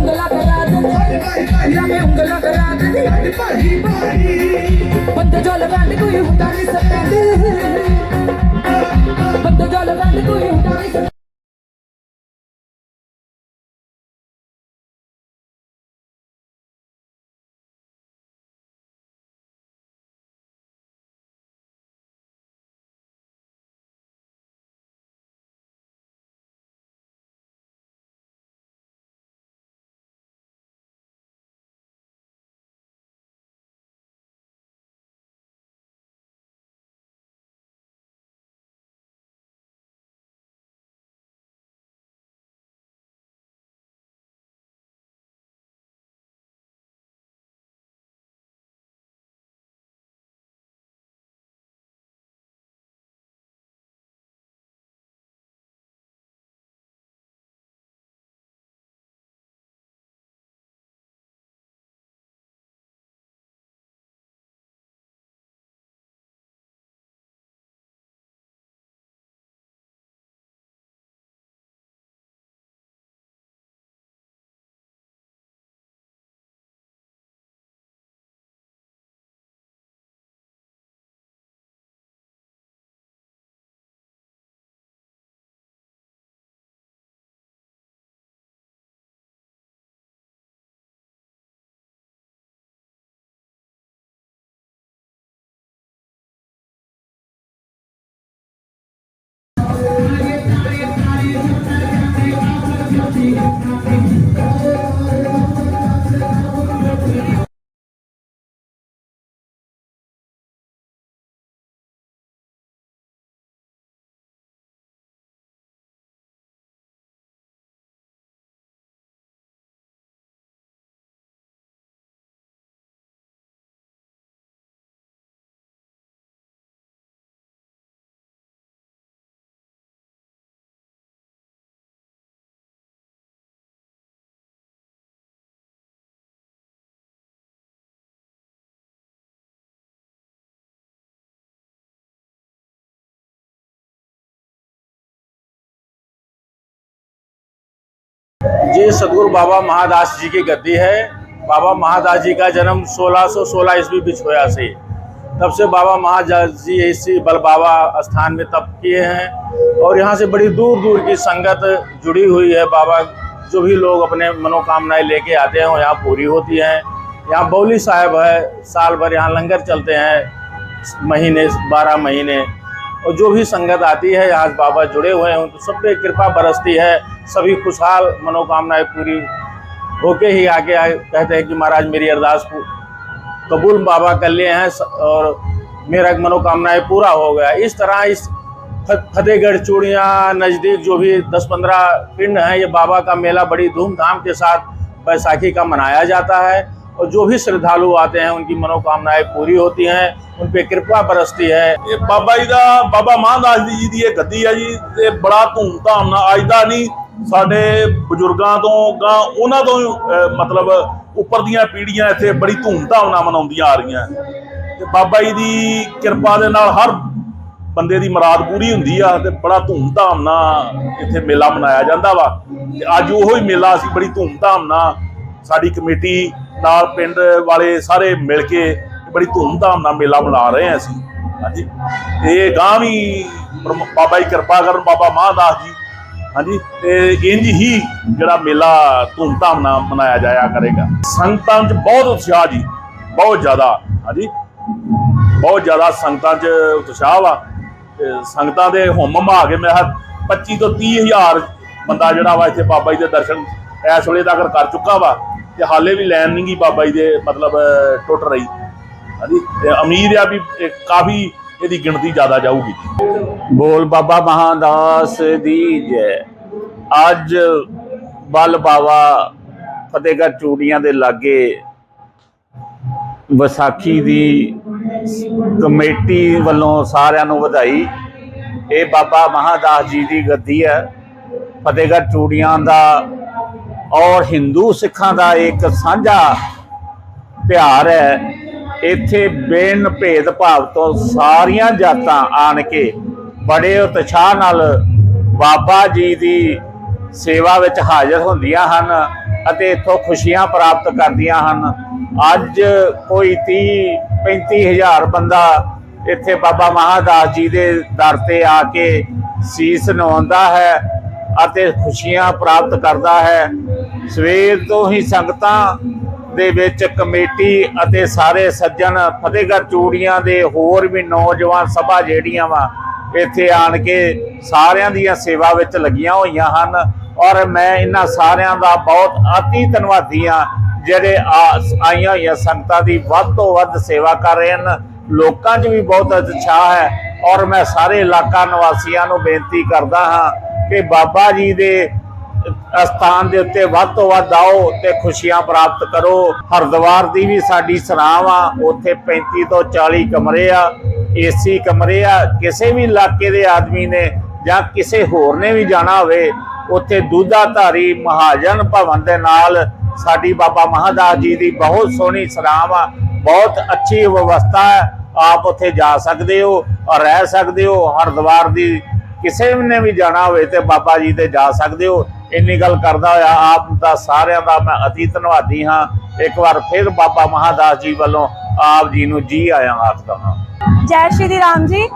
ਉਂਗਲਾ ਕਰਾ ਦੇ ਲਾਗੇ ਉਂਗਲਾ ਕਰਾ ਦੇ ਭਾਈ ਭਾਈ ਬੰਦੇ ਜੋ ਲਗਾਂਡ ਕੋਈ ਹੁੰਦਾ ਨਹੀਂ ਸਪੈਂਡ ये सदगुरु बाबा महादास जी की गद्दी है। बाबा महादास जी का जन्म 1616 ईस्वी बीच होया से। तब से बाबा महादास जी इसी बल बाबा स्थान में तप किए हैं और यहाँ से बड़ी दूर दूर की संगत जुड़ी हुई है। बाबा जो भी लोग अपने मनोकामनाएँ लेके आते हैं यहाँ पूरी होती हैं। यहाँ बौली साहब है, साल भर यहाँ लंगर चलते हैं, महीने, बारह महीने। और जो भी संगत आती है, यहाँ बाबा जुड़े हुए हैं उनको सब पे कृपा बरसती है। सभी खुशहाल, मनोकामनाएँ पूरी होके ही आके आए। कहते हैं कि महाराज, मेरी अरदास को कबूल बाबा कर लिए हैं और मेरा मनोकामनाएँ पूरा हो गया। इस तरह इस फतेहगढ़, चूड़िया, नज़दीक जो भी 10-15 पिंड हैं, ये बाबा का मेला बड़ी धूमधाम के साथ बैसाखी का मनाया जाता है। और जो भी श्रद्धालु आते हैं, उनकी मनोकामनाएँ पूरी होती हैं, उन पर कृपा बरसती है। ये बाबा जी का बाबा महादास जी की गति है जी बड़ा धूमधाम ना का नहीं। ਸਾਡੇ ਬਜ਼ੁਰਗਾਂ ਤੋਂ ਗਾਂ ਉਹਨਾਂ ਤੋਂ ਹੀ, ਮਤਲਬ ਉੱਪਰ ਦੀਆਂ ਪੀੜ੍ਹੀਆਂ ਇੱਥੇ ਬੜੀ ਧੂਮਧਾਮ ਨਾਲ ਮਨਾਉਂਦੀਆਂ ਆ ਰਹੀਆਂ। ਤੇ ਬਾਬਾ ਜੀ ਦੀ ਕਿਰਪਾ ਦੇ ਨਾਲ ਹਰ ਬੰਦੇ ਦੀ ਮੁਰਾਦ ਪੂਰੀ ਹੁੰਦੀ ਆ ਤੇ ਬੜਾ ਧੂਮਧਾਮ ਨਾਲ ਇੱਥੇ ਮੇਲਾ ਮਨਾਇਆ ਜਾਂਦਾ ਵਾ। ਤੇ ਅੱਜ ਉਹੋ ਹੀ ਮੇਲਾ ਅਸੀਂ ਬੜੀ ਧੂਮਧਾਮ ਨਾਲ ਸਾਡੀ ਕਮੇਟੀ ਨਾਲ ਪਿੰਡ ਵਾਲੇ ਸਾਰੇ ਮਿਲ ਕੇ ਬੜੀ ਧੂਮਧਾਮ ਨਾਲ ਮੇਲਾ ਮਨਾ ਰਹੇ ਹਾਂ ਅਸੀਂ। ਹਾਂਜੀ। ਤੇ ਇਹ ਗਾਂ ਵੀ ਬਾਬਾ ਜੀ ਕਿਰਪਾ ਕਰਨ ਬਾਬਾ ਮਹਾਦਾਸ ਜੀ ਹਾਂਜੀ, ਤੇ ਇੰਜ ਹੀ ਜਿਹੜਾ ਮੇਲਾ ਧੂਮਧਾਮ ਨਾਲ ਮਨਾਇਆ ਜਾਇਆ ਕਰੇਗਾ। ਸੰਗਤਾਂ 'ਚ ਬਹੁਤ ਉਤਸ਼ਾਹ ਜੀ, ਬਹੁਤ ਜ਼ਿਆਦਾ, ਹਾਂਜੀ। ਬਹੁਤ ਜ਼ਿਆਦਾ ਸੰਗਤਾਂ 'ਚ ਉਤਸ਼ਾਹ ਵਾ। ਸੰਗਤਾਂ ਦੇ ਹੁਮ ਮਾ ਕੇ ਮੈਂ ਕਿਹਾ 25 ਤੋਂ 30 ਹਜ਼ਾਰ ਬੰਦਾ ਜਿਹੜਾ ਵਾ ਇੱਥੇ ਬਾਬਾ ਜੀ ਦੇ ਦਰਸ਼ਨ ਇਸ ਵੇਲੇ ਤੱਕ ਕਰ ਚੁੱਕਾ ਵਾ। ਤੇ ਹਾਲੇ ਵੀ ਲੈਣ ਨਹੀਂ ਗਈ ਬਾਬਾ ਜੀ ਦੇ ਮਤਲਬ ਟੁੱਟ ਰਹੀ। ਹਾਂਜੀ, ਤੇ ਉਮੀਦ ਆ ਵੀ ਕਾਫੀ ਇਹਦੀ ਗਿਣਤੀ ਜ਼ਿਆਦਾ ਜਾਊਗੀ। ਬੋਲ ਬਾਬਾ ਮਹਾਦਾਸ ਦੀ ਜੈ। ਅੱਜ ਬਲ ਬਾਵਾ ਫਤਿਹਗੜ੍ਹ ਚੂੜੀਆਂ ਦੇ ਲਾਗੇ ਵਿਸਾਖੀ ਦੀ ਕਮੇਟੀ ਵੱਲੋਂ ਸਾਰਿਆਂ ਨੂੰ ਵਧਾਈ। ਇਹ ਬਾਬਾ ਮਹਾਦਾਸ ਜੀ ਦੀ ਗੱਦੀ ਹੈ। ਫਤਿਹਗੜ੍ਹ ਚੂੜੀਆਂ ਦਾ ਔਰ ਹਿੰਦੂ ਸਿੱਖਾਂ ਦਾ ਇੱਕ ਸਾਂਝਾ ਤਿਉਹਾਰ ਹੈ। ਇੱਥੇ ਬੇਨ ਭੇਦ ਭਾਵ ਤੋਂ ਸਾਰੀਆਂ ਜਾਤਾਂ ਆਣ ਕੇ ਬੜੇ ਉਤਸ਼ਾਹ ਨਾਲ ਬਾਬਾ ਜੀ ਦੀ ਸੇਵਾ ਵਿੱਚ ਹਾਜ਼ਰ ਹੁੰਦੀਆਂ ਹਨ ਅਤੇ ਇੱਥੋਂ ਖੁਸ਼ੀਆਂ ਪ੍ਰਾਪਤ ਕਰਦੀਆਂ ਹਨ। ਅੱਜ ਕੋਈ 30 35 ਹਜ਼ਾਰ ਬੰਦਾ ਇੱਥੇ ਬਾਬਾ ਮਹਾਦਾਸ ਜੀ ਦੇ ਦਰ ਤੇ ਆ ਕੇ ਸੀਸ ਨਵਾਉਂਦਾ ਹੈ ਅਤੇ ਖੁਸ਼ੀਆਂ ਪ੍ਰਾਪਤ ਕਰਦਾ ਹੈ। ਸਵੇਰ ਤੋਂ ਹੀ ਸੰਗਤਾਂ ਦੇ ਵਿੱਚ ਕਮੇਟੀ ਅਤੇ ਸਾਰੇ ਸੱਜਣ ਫਤਿਹਗੜ੍ਹ ਚੂੜੀਆਂ ਦੇ ਹੋਰ ਵੀ ਨੌਜਵਾਨ ਸਭਾ ਜਿਹੜੀਆਂ ਵਾ, ਇੱਥੇ ਆਣ ਕੇ ਸਾਰਿਆਂ ਦੀਆਂ ਸੇਵਾ ਵਿੱਚ ਲੱਗੀਆਂ ਹੋਈਆਂ ਹਨ। ਔਰ ਮੈਂ ਇਹਨਾਂ ਸਾਰਿਆਂ ਦਾ ਬਹੁਤ ਅਤੀ ਧੰਨਵਾਦੀ ਹਾਂ, ਜਿਹੜੇ ਆ- ਆਈਆਂ ਹੋਈਆਂ ਸੰਗਤਾਂ ਦੀ ਵੱਧ ਤੋਂ ਵੱਧ ਸੇਵਾ ਕਰ ਰਹੇ ਹਨ। ਲੋਕਾਂ 'ਚ ਵੀ ਬਹੁਤ ਉਤਸ਼ਾਹ ਹੈ ਔਰ ਮੈਂ ਸਾਰੇ ਇਲਾਕਾ ਨਿਵਾਸੀਆਂ ਨੂੰ ਬੇਨਤੀ ਕਰਦਾ ਹਾਂ ਕਿ ਬਾਬਾ ਜੀ ਦੇ ਅਸਥਾਨ ਦੇ ਉੱਤੇ ਵੱਧ ਤੋਂ ਵੱਧ ਆਓ ਤੇ ਖੁਸ਼ੀਆਂ ਪ੍ਰਾਪਤ ਕਰੋ। ਹਰਿਦੁਆਰ ਦੀ ਵੀ ਸਾਡੀ ਸਰਾਹ ਆ, ਉੱਥੇ 35 ਤੋਂ 40 ਕਮਰੇ ਆ ਏਸੀ ਕਮਰੇ ਆ। ਕਿਸੇ ਵੀ ਇਲਾਕੇ ਦੇ ਆਦਮੀ ਨੇ ਜਾਂ ਕਿਸੇ ਹੋਰ ਨੇ ਵੀ ਜਾਣਾ ਹੋਵੇ, ਉੱਥੇ ਦੂਧਾਧਾਰੀ ਮਹਾਜਨ ਭਵਨ ਦੇ ਨਾਲ ਸਾਡੀ ਬਾਬਾ ਮਹਾਦਾਸ ਜੀ ਦੀ ਬਹੁਤ ਸੋਹਣੀ ਸਰਾਵ ਆ। ਬਹੁਤ ਅੱਛੀ ਵਿਵਸਥਾ ਹੈ। ਆਪ ਉੱਥੇ ਜਾ ਸਕਦੇ ਹੋ ਔਰ ਰਹਿ ਸਕਦੇ ਹੋ। ਹਰਿਦੁਆਰ ਦੀ ਕਿਸੇ ਨੇ ਵੀ ਜਾਣਾ ਹੋਵੇ ਤੇ ਬਾਬਾ ਜੀ ਤੇ ਜਾ ਸਕਦੇ ਹੋ। ਇੰਨੀ ਗੱਲ ਕਰਦਾ ਹੋਇਆ, ਆਪ ਦਾ ਸਾਰਿਆਂ ਦਾ ਮੈਂ ਅਤੀ ਧੰਨਵਾਦੀ ਹਾਂ। ਇੱਕ ਵਾਰ ਫਿਰ ਬਾਬਾ ਮਹਾਦਾਸ ਜੀ ਵੱਲੋਂ ਆਪ ਜੀ ਨੂੰ ਜੀ ਆਇਆਂ ਆਖਦਾ ਹਾਂ ਜੈ ਸ਼੍ਰੀ ਰਾਮ ਜੀ।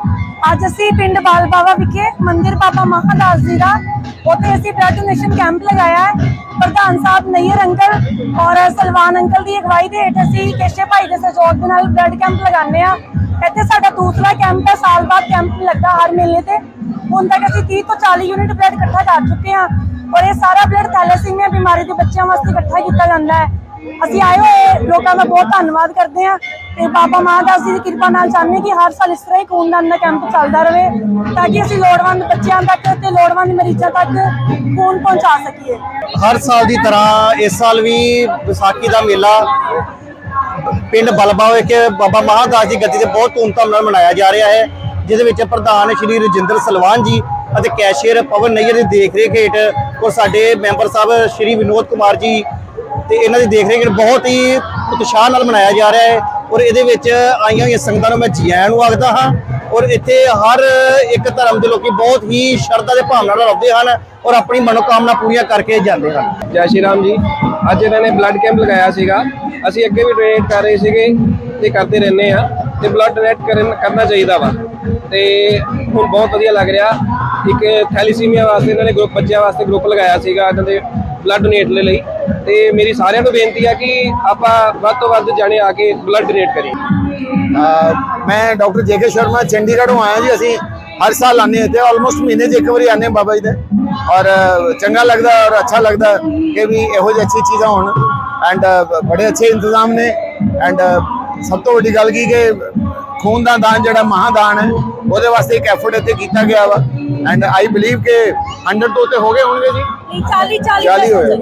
ਅੱਜ ਅਸੀਂ ਪਿੰਡ ਬਾਲ ਬਾਵਾ ਵਿਖੇ ਮੰਦਿਰ ਬਾਬਾ ਮਹਾਦਾਸ ਜੀ ਦਾ। ਉੱਥੇ ਅਸੀਂ ਬਲੱਡ ਡੋਨੇਸ਼ਨ ਕੈਂਪ ਲਗਾਇਆ ਹੈ। ਪ੍ਰਧਾਨ ਸਾਹਿਬ ਨਈਰ ਅੰਕਲ ਔਰ ਸਲਵਾਨ ਅੰਕਲ ਦੀ ਅਗਵਾਈ ਦੇ ਹੇਠ ਅਸੀਂ ਕੇਸ਼ੇ ਭਾਈ ਦੇ ਸਹਿਯੋਗ ਦੇ ਨਾਲ ਬਲੱਡ ਕੈਂਪ ਲਗਾਉਂਦੇ ਆ ਇੱਥੇ ਸਾਡਾ ਦੂਸਰਾ ਕੈਂਪ ਹੈ, ਸਾਲ ਬਾਅਦ ਕੈਂਪ ਲੱਗਦਾ ਹਰ ਮੇਲੇ ਤੇ। ਹੁਣ ਤੱਕ ਅਸੀਂ 30 ਤੋਂ 40 ਯੂਨਿਟ ਬਲੱਡ ਇਕੱਠਾ ਕਰ ਚੁੱਕੇ ਹਾਂ। ਔਰ ਇਹ ਸਾਰਾ ਬਲੱਡ ਥੈਲੇਸੀਮੀਆ ਬਿਮਾਰੀ ਦੇ ਬੱਚਿਆਂ ਵਾਸਤੇ ਇਕੱਠਾ ਕੀਤਾ ਜਾਂਦਾ ਹੈ। ਅਸੀਂ ਆਏ ਹੋਏ ਲੋਕਾਂ ਦਾ ਬਹੁਤ ਧੰਨਵਾਦ ਕਰਦੇ ਹਾਂ ਤੇ ਬਾਬਾ ਮਹਾਦਾਸ ਜੀ ਦੀ ਕਿਰਪਾ ਨਾਲ ਚਾਹੁੰਦੇ ਕਿ ਹਰ ਸਾਲ ਇਸ ਤਰ੍ਹਾਂ ਹੀ ਖੂਨਦਾਨ ਦਾ ਕੈਂਪ ਚੱਲਦਾ ਰਹੇ ਤਾਂ ਕਿ ਅਸੀਂ ਲੋੜਵੰਦ ਬੱਚਿਆਂ ਤੱਕ ਤੇ ਲੋੜਵੰਦ ਮਰੀਜ਼ਾਂ ਤੱਕ ਖੂਨ ਪਹੁੰਚਾ ਸਕੀਏ। ਹਰ ਸਾਲ ਦੀ ਤਰ੍ਹਾਂ ਇਸ ਸਾਲ ਵੀ ਵਿਸਾਖੀ ਦਾ ਮੇਲਾ ਪਿੰਡ ਬਲਬਾ ਵਿਖੇ ਬਾਬਾ ਮਹਾਦਾਸ ਦੀ ਗੱਦੀ ਤੇ ਬਹੁਤ ਧੂਮਧਾਮ ਨਾਲ ਮਨਾਇਆ ਜਾ ਰਿਹਾ ਹੈ, ਜਿਹਦੇ ਵਿੱਚ ਪ੍ਰਧਾਨ ਸ਼੍ਰੀ ਰਜਿੰਦਰ ਸਲਵਾਨ ਜੀ ਅਤੇ ਕੈਸ਼ੀਅਰ ਪਵਨ ਨਈਅਰ ਦੀ ਦੇਖਰੇਖ ਹੇਠ ਔਰ ਸਾਡੇ ਮੈਂਬਰ ਸਾਹਿਬ ਸ਼੍ਰੀ ਵਿਨੋਦ ਕੁਮਾਰ ਜੀ ਤੇ ਇਹਨਾਂ ਦੀ ਦੇਖ ਰੇਖ ਬਹੁਤ ਹੀ ਉਤਸ਼ਾਹ ਨਾਲ ਮਨਾਇਆ ਜਾ ਰਿਹਾ ਹੈ ਔਰ ਇਹਦੇ ਵਿੱਚ ਆਈਆਂ ਹੋਈਆਂ ਸੰਗਤਾਂ ਨੂੰ ਮੈਂ ਜੀ ਨੂੰ ਆਖਦਾ ਹਾਂ ਔਰ ਇੱਥੇ ਹਰ ਇੱਕ ਧਰਮ ਦੇ ਲੋਕੀ ਬਹੁਤ ਹੀ ਸ਼ਰਧਾ ਦੇ ਭਾਵਨਾ ਨਾਲ ਆਉਂਦੇ ਹਨ ਔਰ ਆਪਣੀ ਮਨੋਕਾਮਨਾ ਪੂਰੀਆਂ ਕਰਕੇ ਜਾਂਦੇ ਹਨ। ਜੈ ਸ਼੍ਰੀ ਰਾਮ ਜੀ। ਅੱਜ ਇਹਨਾਂ ਨੇ ਬਲੱਡ ਕੈਂਪ ਲਗਾਇਆ ਸੀਗਾ। ਅਸੀਂ ਅੱਗੇ ਵੀ ਡੋਨੇਟ ਕਰ ਰਹੇ ਸੀਗੇ ਤੇ ਕਰਦੇ ਰਹਿੰਦੇ ਆ ਤੇ ਬਲੱਡ ਡੋਨੇਟ ਕਰਨ ਕਰਨਾ ਚਾਹੀਦਾ ਵਾ। ਤੇ ਹੁਣ ਬਹੁਤ ਵਧੀਆ ਲੱਗ ਰਿਹਾ। ਇੱਕ ਥੈਲੀਸੀਮੀਆ ਵਾਸਤੇ ਇਹਨਾਂ ਨੇ ਗਰੁੱਪ ਬੱਚਿਆਂ ਵਾਸਤੇ ਗਰੁੱਪ ਲਗਾਇਆ ਸੀਗਾ, ਇਹਨਾਂ ਦੇ ਬਲੱਡ ਡੋਨੇਟ ਦੇ ਲਈ। ਤੇ ਮੇਰੀ ਸਾਰਿਆਂ ਨੂੰ ਬੇਨਤੀ ਆ ਕਿ ਆਪਾਂ ਵੱਧ ਤੋਂ ਵੱਧ ਜਾਣੇ ਆ ਕੇ ਬਲੱਡ ਡੋਨੇਟ ਕਰੀਏ। ਅਹ ਮੈਂ ਡਾਕਟਰ ਜੇਕੇ ਸ਼ਰਮਾ, ਚੰਡੀਗੜ੍ਹੋਂ ਆਇਆ ਜੀ, ਅਸੀਂ ਹਰ ਸਾਲ ਆਨੇ ਇੱਥੇ ਆਲਮੋਸਟ ਮਹੀਨੇ 'ਚ ਇੱਕ ਵਾਰੀ ਆਨੇ ਬਾਬਾ ਜੀ ਦੇ। ਔਰ ਚੰਗਾ ਲੱਗਦਾ ਔਰ ਅੱਛਾ ਲੱਗਦਾ ਕਿ ਵੀ ਇਹੋ ਜਿਹੀ ਅੱਛੀ ਚੀਜ਼ਾਂ ਹੋਣ। ਐਂਡ ਬੜੇ ਅੱਛੇ ਇੰਤਜ਼ਾਮ ਨੇ। ਐਂਡ ਸਭ ਤੋਂ ਵੱਡੀ ਗੱਲ ਕੀ ਕਿ ਖੂਨ ਦਾ ਦਾਨ ਜਿਹੜਾ ਮਹਾਦਾਨ ਹੈ ਉਹਦੇ ਵਾਸਤੇ ਇੱਕ ਐਫਰਟ ਇੱਥੇ ਕੀਤਾ ਗਿਆ ਵਾ। ਐਂਡ ਆਈ ਬਲੀਵ ਕਿ 100 ਤੋਂ ਉੱਤੇ ਹੋ ਗਏ ਹੋਣਗੇ ਜੀ। ਇਹ 40 40 40 ਹੋਏ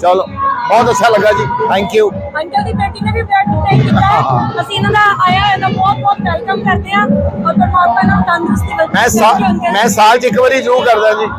ਚਲੋ ਬਹੁਤ ਅੱਛਾ ਲੱਗਾ ਜੀ। ਥੈਂਕ ਯੂ ਅੰਕਲ ਦੀ ਬੇਟੀ ਨੇ ਵੀ ਬਲੱਡ ਡੋਨੇਟ ਕੀਤਾ ਹੈ ਅਸੀਂ ਇਹਨਾਂ ਦਾ ਆਇਆ ਹੋਇਆ ਦਾ ਬਹੁਤ ਬਹੁਤ ਵੈਲਕਮ ਕਰਦੇ ਹਾਂ। ਔਰ ਪਰਮਾਤਮਾ ਨੂੰ ਤੰਦਰੁਸਤੀ ਬਖਸ਼ੇ ਮੈਂ ਸਾਲ 'ਚ ਇੱਕ ਵਾਰੀ ਜ਼ਰੂਰ ਕਰਦਾ ਜੀ।